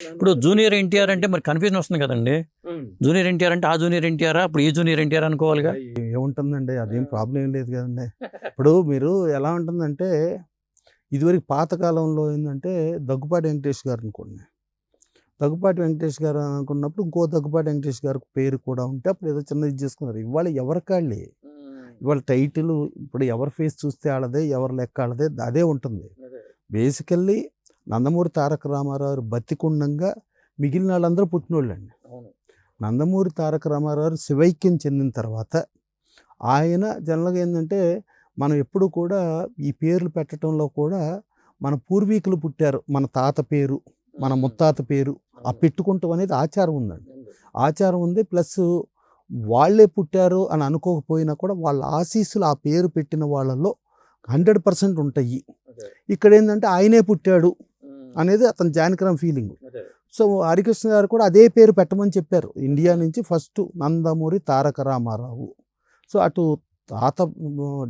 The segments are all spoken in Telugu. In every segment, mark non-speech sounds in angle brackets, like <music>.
ఇప్పుడు జూనియర్ ఎన్టీఆర్ అంటే మరి కన్ఫ్యూజన్ వస్తుంది కదండి. జూనియర్ ఎన్టీఆర్ అంటే ఆ జూనియర్ ఎన్టీఆర్? అప్పుడు ఈ జూనియర్ ఎన్టీఆర్ అనుకోవాలిగా? ఏముంటుందండి? అదేం ప్రాబ్లం ఏం లేదు కదండి. ఇప్పుడు మీరు ఎలా ఉంటుందంటే ఇదివరకు పాతకాలంలో ఏంటంటే దగ్గుపాటి వెంకటేష్ గారు అనుకోండి. దగ్గుపాటి వెంకటేష్ గారు అనుకున్నప్పుడు ఇంకో దగ్గుపాటి వెంకటేష్ గారికి పేరు కూడా ఉంటే అప్పుడు ఏదో చిన్నది చేసుకున్నారు. ఇవాళ ఎవరికాళ్ళే ఇవాళ టైటిల్ ఇప్పుడు ఎవరి ఫేస్ చూస్తే వాళ్ళదే ఎవరి లెక్క వాళ్ళదే అదే ఉంటుంది. బేసికల్లీ నందమూరి తారక రామారావు బతికుండంగా మిగిలిన వాళ్ళందరూ పుట్టినోళ్ళండి. నందమూరి తారక రామారావు శివైక్యం చెందిన తర్వాత ఆయన జనరల్గా ఏంటంటే మనం ఎప్పుడు కూడా ఈ పేర్లు పెట్టడంలో కూడా మన పూర్వీకులు పుట్టారు. మన తాత పేరు మన ముత్తాత పేరు ఆ పెట్టుకుంటాం అనేది ఆచారం ఉందండి. ఆచారం ఉంది. ప్లస్ వాళ్ళే పుట్టారు అని అనుకోకపోయినా కూడా వాళ్ళ ఆశీస్సులు ఆ పేరు పెట్టిన వాళ్ళలో హండ్రెడ్ పర్సెంట్ ఉంటాయి. ఇక్కడ ఏంటంటే ఆయనే పుట్టాడు. అనేది అతని జానకరామ్ ఫీలింగ్ సో హరికృష్ణ గారు కూడా అదే పేరు పెట్టమని చెప్పారు. ఇండియా నుంచి ఫస్ట్ నందమూరి తారక రామారావు. సో అటు తాత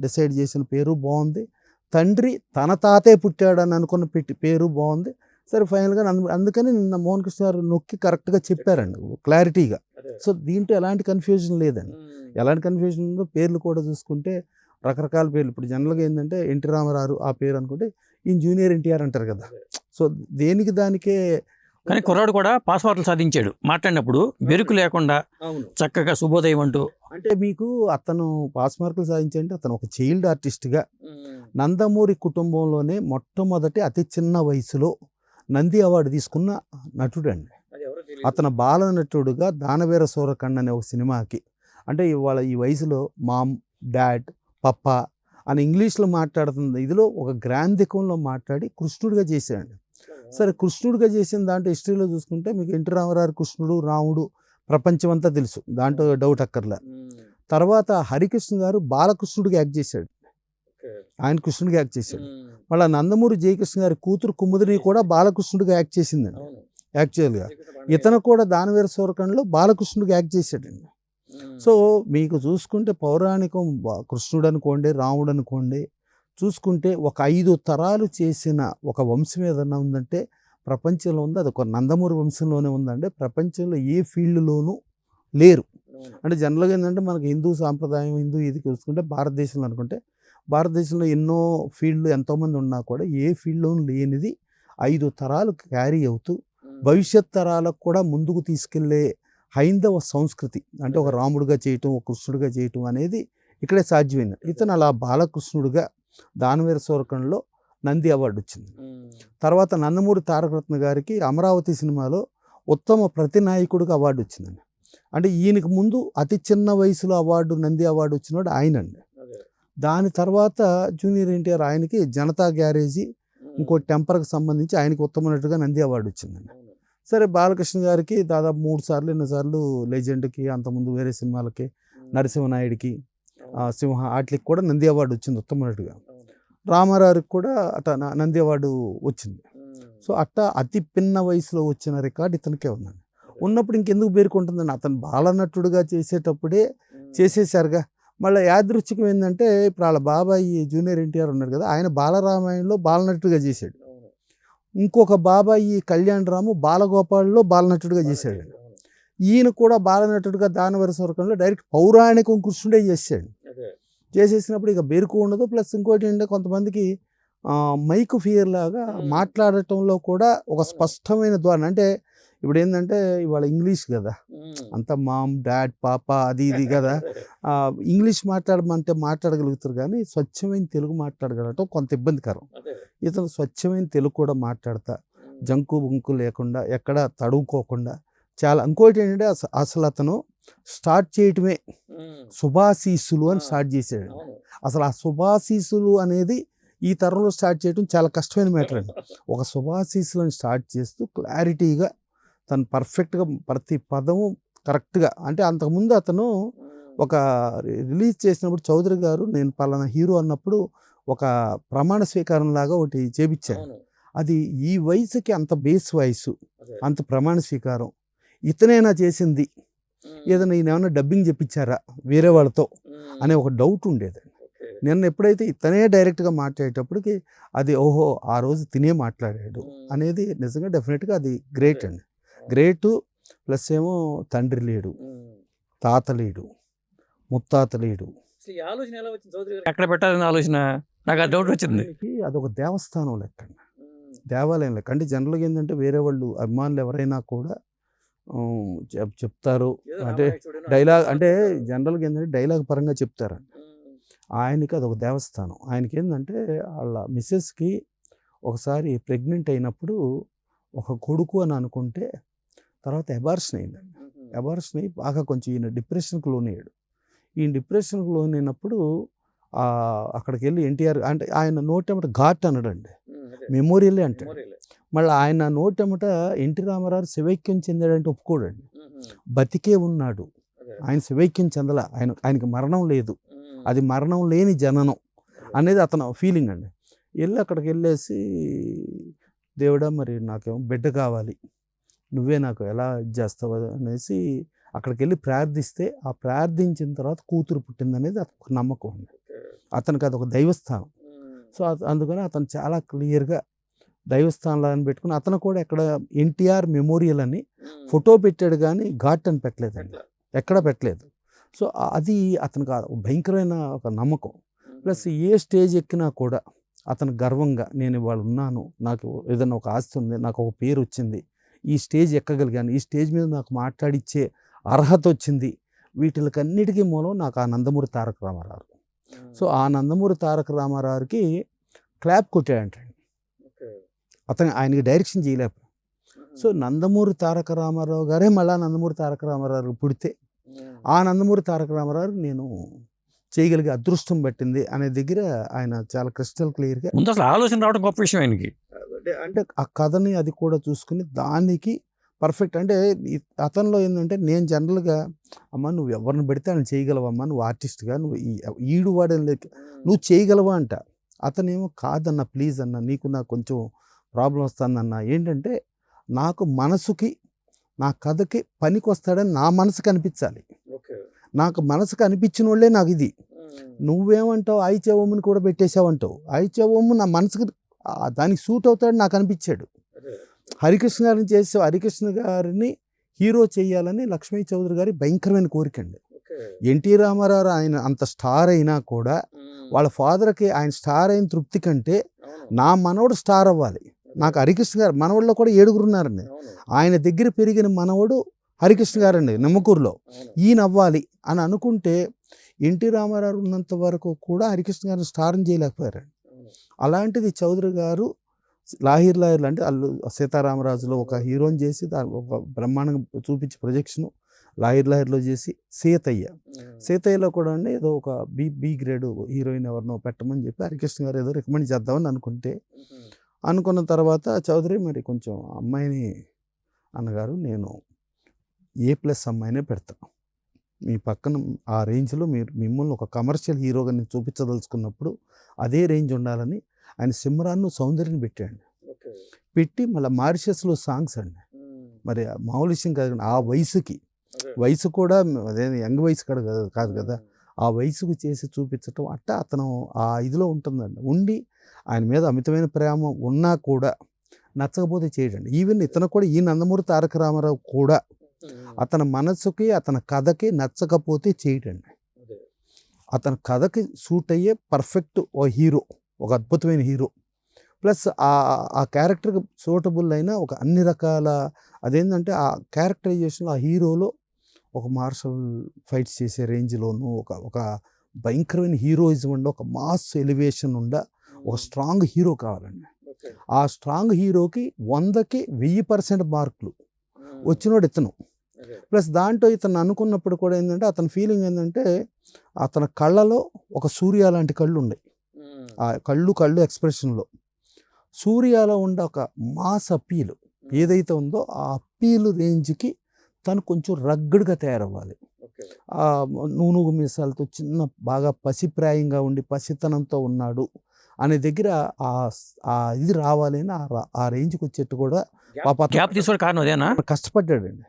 డిసైడ్ చేసిన పేరు బాగుంది. తండ్రి తన తాతే పుట్టాడని అనుకున్న పెట్టి పేరు బాగుంది. సరే ఫైనల్గా అందుకని నిన్న మోహన్ కృష్ణ గారు నొక్కి కరెక్ట్గా చెప్పారండి క్లారిటీగా. సో దీంట్లో ఎలాంటి కన్ఫ్యూజన్ లేదండి. ఎలాంటి కన్ఫ్యూజన్ ఉందో పేర్లు కూడా చూసుకుంటే రకరకాల పేర్లు. ఇప్పుడు జనరల్గా ఏంటంటే ఎన్టీ రామారావు ఆ పేరు అనుకుంటే ఈయన జూనియర్ ఎన్టీఆర్ అంటారు కదా. సో దేనికి దానికే కానీ కుర్రాడు కూడా పాస్వర్డ్లు సాధించాడు. మాట్లాడినప్పుడు బెరుకు లేకుండా చక్కగా శుభోదయం అంటూ అంటే మీకు అతను పాస్ మార్కులు సాధించంటే అతను ఒక చైల్డ్ ఆర్టిస్ట్గా నందమూరి కుటుంబంలోనే మొట్టమొదటి అతి చిన్న వయసులో నంది అవార్డు తీసుకున్న నటుడు అండి. అతను బాల నటుడుగా దానవీర సూరకండ అనే ఒక సినిమాకి అంటే ఇవాళ ఈ వయసులో మామ్ డాడ్ పప్ప అని ఇంగ్లీష్లో మాట్లాడుతుంది. ఇదిలో ఒక గ్రాంధికంలో మాట్లాడి కృష్ణుడిగా చేశాడు. సరే కృష్ణుడిగా చేసిన దాంట్లో హిస్టరీలో చూసుకుంటే మీకు ఎన్టీ రామారావు కృష్ణుడు రాముడు ప్రపంచం అంతా తెలుసు. దాంట్లో డౌట్ అక్కర్లే. తర్వాత హరికృష్ణ గారు బాలకృష్ణుడిగా యాక్ట్ చేశాడు. ఆయన కృష్ణుడిగా యాక్ట్ చేశాడు. మళ్ళీ నందమూరి జయకృష్ణ గారి కూతురు కుముదిని కూడా బాలకృష్ణుడిగా యాక్ట్ చేసిందండి. యాక్చువల్గా ఇతను కూడా దానవీర సూరకంలో బాలకృష్ణుడిగా యాక్ట్ చేశాడండి. సో మీకు చూసుకుంటే పౌరాణికం కృష్ణుడు అనుకోండి రాముడు అనుకోండి చూసుకుంటే ఒక ఐదు తరాలు చేసిన ఒక వంశం ఏదన్నా ఉందంటే ప్రపంచంలో ఉంది. అది ఒక నందమూరి వంశంలోనే ఉందంటే ప్రపంచంలో ఏ ఫీల్డ్లోనూ లేరు. అంటే జనరల్గా ఏంటంటే మనకి హిందూ సాంప్రదాయం హిందూ ఇది చూసుకుంటే భారతదేశంలో అనుకుంటే భారతదేశంలో ఎన్నో ఫీల్డ్లు ఎంతోమంది ఉన్నా కూడా ఏ ఫీల్డ్లోనూ లేనిది ఐదు తరాలు క్యారీ అవుతూ భవిష్యత్ తరాలకు కూడా ముందుకు తీసుకెళ్ళే హైందవ సంస్కృతి అంటే ఒక రాముడుగా చేయటం ఒక కృష్ణుడిగా చేయటం అనేది ఇక్కడే సాధ్యమైంది. ఇతను అలా బాలకృష్ణుడిగా దానవీర సూరకంలో నంది అవార్డు వచ్చింది. తర్వాత నందమూరి తారకరత్న గారికి అమరావతి సినిమాలో ఉత్తమ ప్రతినాయకుడిగా అవార్డు వచ్చిందండి. అంటే ఈయనకు ముందు అతి చిన్న వయసులో అవార్డు నంది అవార్డు వచ్చినాడు ఆయనండి. దాని తర్వాత జూనియర్ ఎన్టీఆర్ ఆయనకి జనతా గ్యారేజీ ఇంకో టెంపర్కి సంబంధించి ఆయనకి ఉత్తమ నటుగా నంది అవార్డు వచ్చిందండి. సరే బాలకృష్ణ గారికి దాదాపు మూడు సార్లు ఎన్నోసార్లు లెజెండ్కి అంతకుముందు వేరే సినిమాలకి నరసింహనాయుడికి ఆ, సింహ వాటికి కూడా నంది అవార్డు వచ్చింది ఉత్తమ నటుగా రామారావుకి కూడా అట నంది అవార్డు వచ్చింది. సో అట్ట అతి పిన్న వయసులో వచ్చిన రికార్డు ఇతనికే ఉందండి. ఉన్నప్పుడు ఇంకెందుకు పేర్కొంటుందండి? అతను బాలనటుడుగా చేసేటప్పుడే చేసేసారుగా మళ్ళీ యాదృచ్ఛికం ఏంటంటే ఇప్పుడు వాళ్ళ బాబాయ్ జూనియర్ ఎన్టీఆర్ ఉన్నాడు కదా ఆయన బాలరామాయణంలో బాలనటుడుగా చేశాడు. ఇంకొక బాబాయి కళ్యాణ్ రాము బాలగోపాల్లో బాలనటుడుగా చేశాడు. ఈయన కూడా బాలనటుడుగా దానవర స్వర్గంలో డైరెక్ట్ పౌరాణికం కృష్ణుడే చేశాడు. చేసేసినప్పుడు ఇక బెరుకు ఉండదు. ప్లస్ ఇంకోటి ఏంటంటే కొంతమందికి మైక్ ఫియర్ లాగా. మాట్లాడటంలో కూడా ఒక స్పష్టమైన ద్వారా. అంటే ఇప్పుడు ఏంటంటే ఇవాళ ఇంగ్లీష్ కదా. అంత మామ్ డాడ్ పాప అది ఇది కదా. ఇంగ్లీష్ మాట్లాడమంటే మాట్లాడగలుగుతారు కానీ స్వచ్ఛమైన తెలుగు మాట్లాడగలగటం కొంత ఇబ్బందికరం. ఇతను స్వచ్ఛమైన తెలుగు కూడా మాట్లాడతా. జంకు బుంకు లేకుండా ఎక్కడ తడువుకోకుండా. చాలా ఇంకోటి ఏంటంటే అస- అసలు అతను స్టార్ట్ చేయటమే శుభాశీస్సులు అని స్టార్ట్ చేశాడు. అసలు ఆ శుభాశీస్సులు అనేది ఈ తరంలో స్టార్ట్ చేయడం చాలా కష్టమైన మ్యాటర్ అండి <laughs> ఒక శుభాశీస్సులను స్టార్ట్ చేస్తూ క్లారిటీగా తను పర్ఫెక్ట్గా ప్రతి పదము కరెక్ట్గా అంటే అంతకుముందు అతను ఒక రిలీజ్ చేసినప్పుడు చౌదరి గారు నేను పలానా హీరో అన్నప్పుడు ఒక ప్రమాణ స్వీకారం లాగా ఒకటి చేపించాను అది ఈ వయసుకి అంత బేస్ వయసు అంత ప్రమాణ స్వీకారం. ఇతనేనా చేసింది? ఏదైనా ఈయన ఏమైనా డబ్బింగ్ చెప్పించారా వేరే వాళ్ళతో అనే ఒక డౌట్ ఉండేది. నిన్న ఎప్పుడైతే ఇతనే డైరెక్ట్గా మాట్లాడేటప్పటికి అది ఓహో ఆ రోజు తినే మాట్లాడాడు అనేది నిజంగా డెఫినెట్గా అది గ్రేట్ అండి. గ్రేటు ప్లస్ ఏమో తండ్రి లేడు తాత లేడు ముత్తాత లేడు. అసలు ఈ ఆలోచన ఎలా వచ్చింది చౌదరి గారు? ఎక్కడ పెట్టాలని ఆలోచన? నాకు ఆ డౌట్ వచ్చింది. అదొక దేవస్థానం లెక్క దేవాలయం లెక్క. అంటే జనరల్గా ఏంటంటే వేరే వాళ్ళు అభిమానులు ఎవరైనా కూడా చెప్తారు. అంటే డైలాగ్ అంటే జనరల్గా ఏంటంటే డైలాగ్ పరంగా చెప్తారు ఆయనకి అదొక దేవస్థానం. ఆయనకి ఏంటంటే వాళ్ళ మిస్సెస్కి ఒకసారి ప్రెగ్నెంట్ అయినప్పుడు ఒక కొడుకు అని అనుకుంటే తర్వాత అబార్షన్ అయిందండి. అబార్షన్ అయ్యి బాగా కొంచెం ఈయన డిప్రెషన్కి లోనయ్యాడు. ఈ డిప్రెషన్కి లోనైనప్పుడు అక్కడికి వెళ్ళి ఎన్టీఆర్ అంటే ఆయన నోటెమట ఘాట్ అనడండి మెమోరియలే అంటాడు. మళ్ళీ ఆయన నోటెమట ఎన్టీ రామారావు శివైక్యం చెందాడంటే ఒప్పుకోడండి. బతికే ఉన్నాడు. ఆయన శివైక్యం చెందల. ఆయన ఆయనకి మరణం లేదు. అది మరణం లేని జననం అనేది అతను ఫీలింగ్ అండి. వెళ్ళి అక్కడికి వెళ్ళేసి దేవుడా మరి నాకేమో బిడ్డ కావాలి. నువ్వే నాకు ఎలా చేస్తావు అనేసి అక్కడికి వెళ్ళి ప్రార్థిస్తే ఆ ప్రార్థించిన తర్వాత కూతురు పుట్టిందనేది అతనికి నమ్మకం ఉంది. అతనికి అదొక దైవస్థానం. సో అందుకని అతను చాలా క్లియర్గా దైవస్థానంలో అని పెట్టుకుని అతను కూడా ఎక్కడ ఎన్టీఆర్ మెమోరియల్ అని ఫోటో పెట్టాడు కానీ ఘాట్ అని పెట్టలేదండి. ఎక్కడ పెట్టలేదు. సో అది అతనికి భయంకరమైన ఒక నమ్మకం. ప్లస్ ఏ స్టేజ్ ఎక్కినా కూడా అతను గర్వంగా నేను ఇవాళ ఉన్నాను నాకు ఏదైనా ఒక ఆస్తి ఉంది నాకు ఒక పేరు వచ్చింది ఈ స్టేజ్ ఎక్కగలిగాను. ఈ స్టేజ్ మీద నాకు మాట్లాడిచ్చే అర్హత వచ్చింది. వీటికన్నిటికీ మూలం నాకు ఆ నందమూరి తారక రామారావు. సో ఆ నందమూరి తారక రామారావుకి క్లాప్ కొట్టాడంట అతను ఆయనకి డైరెక్షన్ చేయలేక సో నందమూరి తారక రామారావు గారే మళ్ళా నందమూరి తారక రామారావు పుడితే ఆ నందమూరి తారక రామారావు నేను చేయగలిగే అదృష్టం పట్టింది అనే దగ్గర ఆయన చాలా క్రిస్టల్ క్లియర్గా ముందు అసలు ఆలోచన రావడం గొప్ప విషయం ఆయనకి. అంటే ఆ కథని అది కూడా చూసుకుని దానికి పర్ఫెక్ట్ అంటే అతనిలో ఏంటంటే నేను జనరల్గా అమ్మ నువ్వు ఎవరిని పెడితే ఆయన చేయగలవమ్మా నువ్వు ఆర్టిస్ట్గా నువ్వు ఈ- ఈడు వాడని లేక నువ్వు చేయగలవా అంట. అతనేమో కాదన్న ప్లీజ్ అన్న నీకు నాకు కొంచెం ప్రాబ్లం వస్తుందన్న. ఏంటంటే నాకు మనసుకి నా కథకి పనికి వస్తాడని నా మనసుకి అనిపించాలి. నాకు మనసుకు అనిపించిన వాళ్ళే నాకు ఇది. నువ్వేమంటావు? ఐచవమ్మని కూడా పెట్టేశావంటావు. ఐచవమ్మ నా మనసుకి దానికి సూట్ అవుతాడని నాకు అనిపించాడు. హరికృష్ణ గారిని చేసే హరికృష్ణ గారిని హీరో చేయాలని లక్ష్మీ చౌదరి గారి భయంకరమైన కోరిక అండి. ఎన్టీ రామారావు ఆయన అంత స్టార్ అయినా కూడా వాళ్ళ ఫాదర్కి ఆయన స్టార్ అయిన తృప్తి కంటే నా మనవడు స్టార్ అవ్వాలి. నాకు హరికృష్ణ గారు మనవాళ్ళు కూడా ఏడుగురు ఉన్నారండి. ఆయన దగ్గర పెరిగిన మనవడు హరికృష్ణ గారండి నిమ్మకూరులో. ఈయన అవ్వాలి అని అనుకుంటే ఎన్టీ రామారావు ఉన్నంత వరకు కూడా హరికృష్ణ గారిని స్టార్ని చేయలేకపోయారు అలాంటిది చౌదరి గారు లాహిర్ లాహిర్లు అంటే అల్లు సీతారామరాజులో ఒక హీరోని చేసి దాని ఒక బ్రహ్మాండంగా చూపించి ప్రొజెక్షన్ లాహిర్ లాహిర్లో చేసి సీతయ్య. సీతయ్యలో కూడా అండి ఏదో ఒక బి బి గ్రేడ్ హీరోయిన్ ఎవరినో పెట్టమని చెప్పి హరికృష్ణ గారు ఏదో రికమెండ్ చేద్దామని అనుకుంటే అనుకున్న తర్వాత చౌదరి మరి కొంచెం అమ్మాయిని అన్నగారు నేను ఏ ప్లస్ అమ్మాయినే పెడతాను మీ పక్కన ఆ రేంజ్లో మీరు మిమ్మల్ని ఒక కమర్షియల్ హీరోగా నేను చూపించదలుచుకున్నప్పుడు అదే రేంజ్ ఉండాలని ఆయన సిమ్రాన్ను సౌందర్యని పెట్టాడు. పెట్టి మళ్ళీ మారిషస్లో సాంగ్స్ అండి. మరి మామూలు విషయం కాదు ఆ వయసుకి. వయసు కూడా అదే యంగ్ వయసు కాదు కదా కాదు కదా. ఆ వయసుకు చేసి చూపించటం అట్ట అతను ఆ ఇదిలో ఉంటుందండి. ఉండి ఆయన మీద అమితమైన ప్రేమ ఉన్నా కూడా నచ్చకపోతే చేయడండి. ఈవెన్ ఇతను కూడా ఈ నందమూరి తారక రామారావు కూడా అతని మనసుకి అతని కథకి నచ్చకపోతే చేయడండి అతని కథకి సూట్ అయ్యే పర్ఫెక్ట్ ఓ హీరో ఒక అద్భుతమైన హీరో ప్లస్ ఆ ఆ క్యారెక్టర్కి సూటబుల్ అయిన ఒక అన్ని రకాల అదేంటంటే ఆ క్యారెక్టరైజేషన్ ఆ హీరోలో ఒక మార్షల్ ఫైట్స్ చేసే రేంజ్లోనూ ఒక ఒక భయంకరమైన హీరోయిజం ఉండ ఒక మాస్ ఎలివేషన్ ఉండ ఒక స్ట్రాంగ్ హీరో కావాలండి. ఆ స్ట్రాంగ్ హీరోకి వందకి వెయ్యి పర్సెంట్ మార్కులు వచ్చినోడు ఇతను. ప్లస్ దాంట్లో ఇతను అనుకున్నప్పుడు కూడా ఏంటంటే అతని ఫీలింగ్ ఏంటంటే అతని కళ్ళలో ఒక సూర్య లాంటి కళ్ళు ఉన్నాయి ఆ కళ్ళు కళ్ళు ఎక్స్ప్రెషన్లో. సూర్యాలో ఉండే ఒక మాస్ అప్పీలు ఏదైతే ఉందో ఆ అప్పీలు రేంజ్కి తను కొంచెం రగ్గడ్గా తయారవ్వాలి. ఆ నూనూగు మీసాలతో చిన్న బాగా పసిప్రాయంగా ఉండి పసితనంతో ఉన్నాడు. అనే దగ్గర ఆ ఇది రావాలి అని ఆ రేంజ్కి వచ్చేట్టు కూడా గ్యాప్ తీసుకోవడం కారణం అదేనా? కష్టపడ్డాడండి.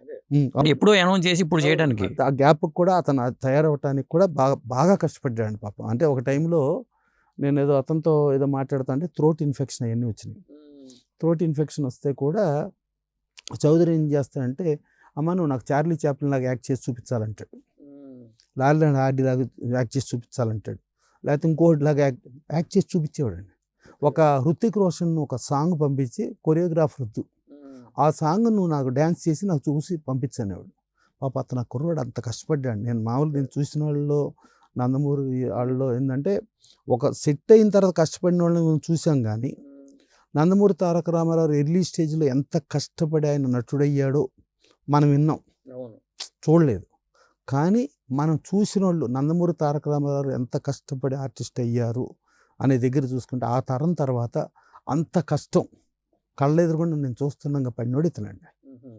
ఎప్పుడో అనౌన్స్ చేసి ఇప్పుడు చేయడానికి. ఆ గ్యాప్ కూడా అతను తయారవటానికి కూడా బాగా బాగా కష్టపడ్డాడు పాపం. అంటే ఒక టైంలో నేను ఏదో అతనితో ఏదో మాట్లాడుతా అంటే థ్రోట్ ఇన్ఫెక్షన్ అవన్నీ వచ్చినాయి. థ్రోట్ ఇన్ఫెక్షన్ వస్తే కూడా చౌదరి ఏం చేస్తాడంటే అమ్మ నువ్వు నాకు చార్లీ చాప్లిన్ లాగా యాక్ట్ చేసి చూపించాలంటాడు. లాల్ అండ్ హార్డీ లాగా యాక్ట్ చేసి చూపించాలంటాడు. లేకపోతే ఇంకోటి లాగా యాక్ట్ యాక్ట్ చేసి చూపించేవాడండి. ఒక హృతిక్ రోషన్ ఒక సాంగ్ పంపించి కొరియోగ్రాఫర్ వద్దు ఆ సాంగ్ నువ్వు నాకు డ్యాన్స్ చేసి నాకు చూసి పంపించనేవాడు. పాప అతను ఆ కుర్రాడు అంత కష్టపడ్డాడు. నేను మామూలు నేను చూసిన వాళ్ళలో నందమూరి వాళ్ళలో ఏంటంటే ఒక సెట్ అయిన తర్వాత కష్టపడిన వాళ్ళని మనం చూసాం కానీ నందమూరి తారక రామారావు ఎర్లీ స్టేజ్లో ఎంత కష్టపడి ఆయన నటుడయ్యాడో మనం విన్నాం. చూడలేదు. కానీ మనం చూసిన వాళ్ళు నందమూరి తారక రామారావు ఎంత కష్టపడి ఆర్టిస్ట్ అయ్యారు అనే దగ్గర చూసుకుంటే ఆ తరం తర్వాత అంత కష్టం. కళ్ళ ఎదురుగుండా నేను చూస్తున్నాగా పడినోడు ఇతనండి.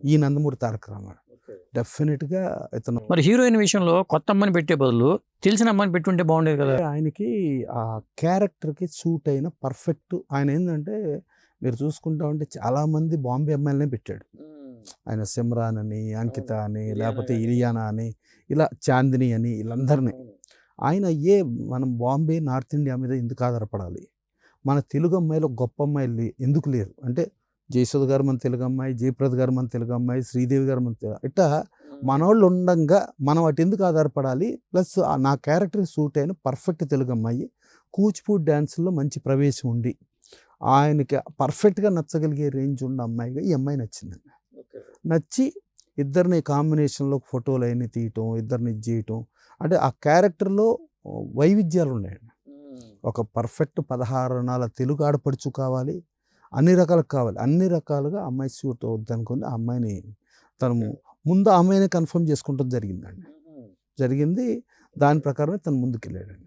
ఈ నందమూరి తారక రామారావు. డెఫినెట్గా ఇతను మరి హీరోయిన్ విషయంలో కొత్త అమ్మని పెట్టే బదులు తెలిసిన అమ్మని పెట్టుంటే బాగుండేది కదా. ఆయనకి ఆ క్యారెక్టర్కి సూట్ అయిన పర్ఫెక్ట్ ఆయన ఏంటంటే మీరు చూసుకుంటా ఉంటే చాలామంది బాంబే అమ్మాయిలనే పెట్టాడు. ఆయన సిమ్రాన్ అని అంకిత అని లేకపోతే గాని. ఇలియానా అని ఇలా చాందిని అని వీళ్ళందరినీ. ఆయన ఏ మనం బాంబే నార్త్ ఇండియా మీద ఎందుకు ఆధారపడాలి? మన తెలుగు అమ్మాయిలో గొప్ప అమ్మాయిలు ఎందుకు లేరు? అంటే జయసుధ గారు మన తెలుగు అమ్మాయి జయప్రద గారు మన తెలుగు అమ్మాయి శ్రీదేవి గారు మన ఇట్లా మనోళ్ళు ఉండంగా మనం అటు ఎందుకు ఆధారపడాలి? ప్లస్ నా క్యారెక్టర్కి సూట్ అయిన పర్ఫెక్ట్ తెలుగు అమ్మాయి కూచిపూడి డ్యాన్స్లో మంచి ప్రవేశం ఉండి ఆయనకి పర్ఫెక్ట్గా నచ్చగలిగే రేంజ్ ఉన్న అమ్మాయిగా ఈ అమ్మాయి నచ్చిందండి. నచ్చి ఇద్దరిని కాంబినేషన్లో ఫోటోలు అవన్నీ తీయటం ఇద్దరిని ఇది చేయటం అంటే ఆ క్యారెక్టర్లో వైవిధ్యాలు ఉన్నాయండి. ఒక పర్ఫెక్ట్ పదహారు నాల తెలుగు ఆడపడుచు కావాలి అన్ని రకాలకు కావాలి. అన్ని రకాలుగా అమ్మాయి సూట్ అవుద్ది అనుకుని ఆ అమ్మాయిని తను ముందు ఆ అమ్మాయిని కన్ఫర్మ్ చేసుకుంటాం జరిగిందండి. జరిగింది దాని ప్రకారమే తను ముందుకెళ్ళాడండి.